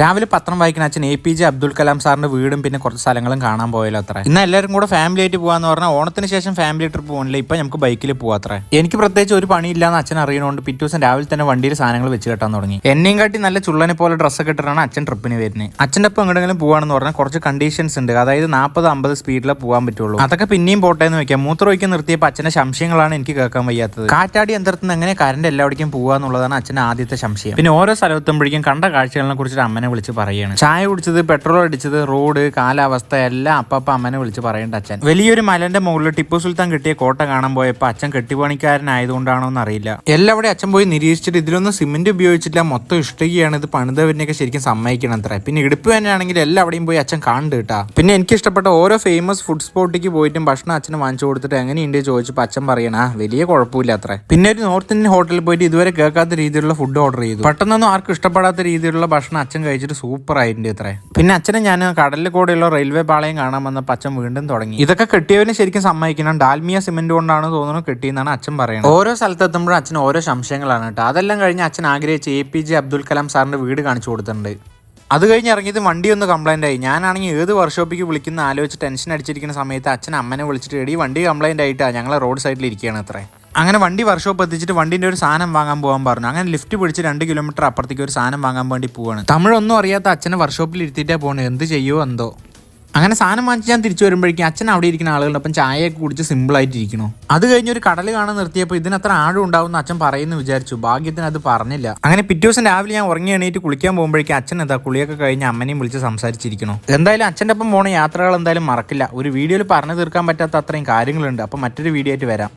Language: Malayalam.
രാവിലെ പത്രം വായിക്കുന്ന അച്ഛൻ A P J Abdul Kalam സാറിന്റെ വീടും പിന്നെ കുറച്ച് സ്ഥലങ്ങളും കാണാൻ പോയാലോ അത്ര. ഇന്ന് എല്ലാവരും കൂടെ ഫാമിലി ആയിട്ട് പോകാന്ന് പറഞ്ഞാൽ ഓണത്തിന് ശേഷം ഫാമിലി ട്രിപ്പ് പോകണില്ല ഇപ്പൊ നമുക്ക് ബൈക്കിൽ പോകാത്ര എനിക്ക് പ്രത്യേകിച്ച് ഒരു പണിയില്ലാന്ന് അച്ഛൻ അറിയണോണ്ട് പിറ്റേ ദിവസം രാവിലെ തന്നെ വണ്ടിയിൽ സാധനങ്ങൾ വെച്ച് കെട്ടാൻ തുടങ്ങി. എന്നെയും കാട്ടി നല്ല ചുള്ളനെ പോലെ ഡ്രസ്സൊക്കെ ഇട്ടിട്ടാണ് അച്ഛൻ ട്രിപ്പിന് വരുന്നത് അച്ഛന്റെ ഒപ്പം എങ്ങോട്ടെങ്കിലും പോവാണെന്ന് പറഞ്ഞാൽ കുറച്ച് കണ്ടീഷൻസ് ഉണ്ട്. അതായത് നാൽപ്പത് അമ്പത് സ്പീഡിലേ പോകാൻ പറ്റുള്ളൂ. അതൊക്കെ പിന്നെയും പോട്ടെ എന്ന് വെക്കാം. മൂത്രമൊഴിക്കാൻ നിർത്തിയപ്പോൾ അച്ഛന്റെ സംശയങ്ങളാണ് എനിക്ക് കേൾക്കാൻ വയ്യാത്തത്. കാറ്റാടി യന്ത്രത്തിൽ നിന്ന് എങ്ങനെ കറണ്ട് എല്ലാവിടേക്കും പോകാന്നുള്ളതാണ് അച്ഛന്റെ ആദ്യത്തെ സംശയം. പിന്നെ ഓരോ സ്ഥലത്തുമ്പോഴേക്കും കണ്ട കാഴ്ചകളെ കുറിച്ച് അമ്മനെ വിളിച്ച് പറയുകയാണ് ചായ കുടിച്ചത് പെട്രോൾ അടിച്ചത് റോഡ് കാലാവസ്ഥ എല്ലാം അപ്പപ്പ അമ്മനെ വിളിച്ച് പറയേണ്ട അച്ഛൻ. വലിയൊരു മലന്റെ മുകളിൽ ടിപ്പു സുൽത്താൻ കിട്ടിയ കോട്ട കാണാൻ പോയപ്പോൾ അച്ഛൻ കെട്ടിപ്പണിക്കാരനായതുകൊണ്ടാണോ എന്ന് അറിയില്ല. എല്ലാവിടെ അച്ഛൻ പോയി നിരീക്ഷിച്ചിട്ട് ഇതിലൊന്നും സിമെന്റ് ഉപയോഗിച്ചില്ല മൊത്തം ഇഷ്ടികയാണ് ഇത് പണിതവരിനെയൊക്കെ ശരിക്കും സമ്മതിക്കണം അത്ര പിന്നെ ഇടുപ്പ് തന്നെയാണെങ്കിൽ എല്ലാവിടെയും പോയി അച്ഛൻ കാണുന്നുണ്ട് കേട്ടാ. പിന്നെ എനിക്ക് ഇഷ്ടപ്പെട്ട ഓരോ ഫേമസ് ഫുഡ് സ്പോട്ടിലേക്ക് പോയിട്ടും ഭക്ഷണം അച്ഛന് വാങ്ങിച്ചു കൊടുത്തിട്ട് എങ്ങനെയുണ്ട് ചോദിച്ചപ്പോൾ അച്ഛൻ പറയണ വലിയ കുഴപ്പമില്ല അത്ര പിന്നെ ഒരു നോർത്ത് ഇന്ത്യൻ ഹോട്ടലിൽ പോയിട്ട് ഇതുവരെ കേൾക്കാത്ത രീതിയിലുള്ള ഫുഡ് ഓർഡർ ചെയ്തു. പെട്ടെന്നൊന്നും ആർക്കും ഇഷ്ടപ്പെടാത്ത രീതിയിലുള്ള ഭക്ഷണം അച്ഛൻ കഴിച്ചിട്ട് സൂപ്പർ ആയിട്ടുണ്ട് ഇത്രേ. പിന്നെ അച്ഛനെ ഞാൻ കടലിൽ കൂടെയുള്ള റെയിൽവേ പാളയം കാണാൻ വന്ന അച്ഛൻ വീണ്ടും തുടങ്ങി. ഇതൊക്കെ കെട്ടിയവന് ശരിക്കും സമ്മതിക്കണം. ഡാൽമിയ സിമെന്റ് കൊണ്ടാണ് തോന്നുന്നു കെട്ടിയെന്നാണ് അച്ഛൻ പറയുന്നത് ഓരോ സ്ഥലത്തെത്തുമ്പോഴും അച്ഛൻ ഓരോ സംശയങ്ങളാണ് കേട്ടോ. അതെല്ലാം കഴിഞ്ഞ് അച്ഛൻ ആഗ്രഹിച്ച് A P J Abdul Kalam സാറിന്റെ വീട് കാണിച്ചു കൊടുത്തിട്ടുണ്ട്. അത് കഴിഞ്ഞ് ഇറങ്ങിയത് വണ്ടി ഒന്ന് കംപ്ലൈന്റ് ആയി. ഞാനാണെങ്കിൽ ഏത് വർക്ക്ഷോപ്പിക്ക് വിളിക്കുന്ന ആലോചിച്ച് ടെൻഷൻ അടിച്ചിരിക്കുന്ന സമയത്ത് അച്ഛൻ അമ്മനെ വിളിച്ചിട്ട് എടി വണ്ടി കംപ്ലൈന്റ് ആയിട്ടാണ് ഞങ്ങളെ റോഡ് സൈഡിൽ ഇരിക്കുകയാണ് അത്രേ അങ്ങനെ വണ്ടി വർക്ക്ഷോപ്പ് എത്തിച്ചിട്ട് വണ്ടിന്റെ ഒരു സാധനം വാങ്ങാൻ പോകാൻ പറഞ്ഞു. അങ്ങനെ ലിഫ്റ്റ് പിടിച്ച് രണ്ട് കിലോമീറ്റർ അപ്പുറത്തേക്ക് ഒരു സാധനം വാങ്ങാൻ വേണ്ടി പോവാണ്. തമിഴൊന്നും അറിയാത്ത അച്ഛനെ വർക്ക്ഷോപ്പിൽ ഇരുത്തിയിട്ടേ പോകണം എന്ത് ചെയ്യുമോ എന്തോ. അങ്ങനെ സാധനം വാങ്ങിച്ച് ഞാൻ തിരിച്ചു വരുമ്പോഴേക്കും അച്ഛൻ അവിടെ ഇരിക്കുന്ന ആളുകളുടെ ഒപ്പം ചായയൊക്കെ കുടിച്ച് സിമ്പിൾ ആയിട്ട് ഇരിക്കണോ അത് കഴിഞ്ഞ് ഒരു കടൽ കാണാൻ നിർത്തിയപ്പോൾ ഇതിനത്ര ആഴം ഉണ്ടാവുമെന്ന് അച്ഛൻ പറയുന്നു വിചാരിച്ചു. ഭാഗ്യത്തിന് അത് പറഞ്ഞില്ല. അങ്ങനെ പിറ്റേ ദിവസം രാവിലെ ഞാൻ ഉറങ്ങി എണീറ്റ് കുളിക്കാൻ പോകുമ്പോഴേക്കും അച്ഛൻ എന്താ കുളിയൊക്കെ കഴിഞ്ഞ് അമ്മനെയും വിളിച്ച് സംസാരിച്ചിരിക്കണോ എന്തായാലും അച്ഛന്റെ ഒപ്പം പോണ യാത്രകൾ എന്തായാലും മറക്കില്ല. ഒരു വീഡിയോയിൽ പറഞ്ഞു തീർക്കാൻ പറ്റാത്ത അത്രയും കാര്യങ്ങളുണ്ട്. അപ്പം മറ്റൊരു വീഡിയോ ആയിട്ട് വരാം.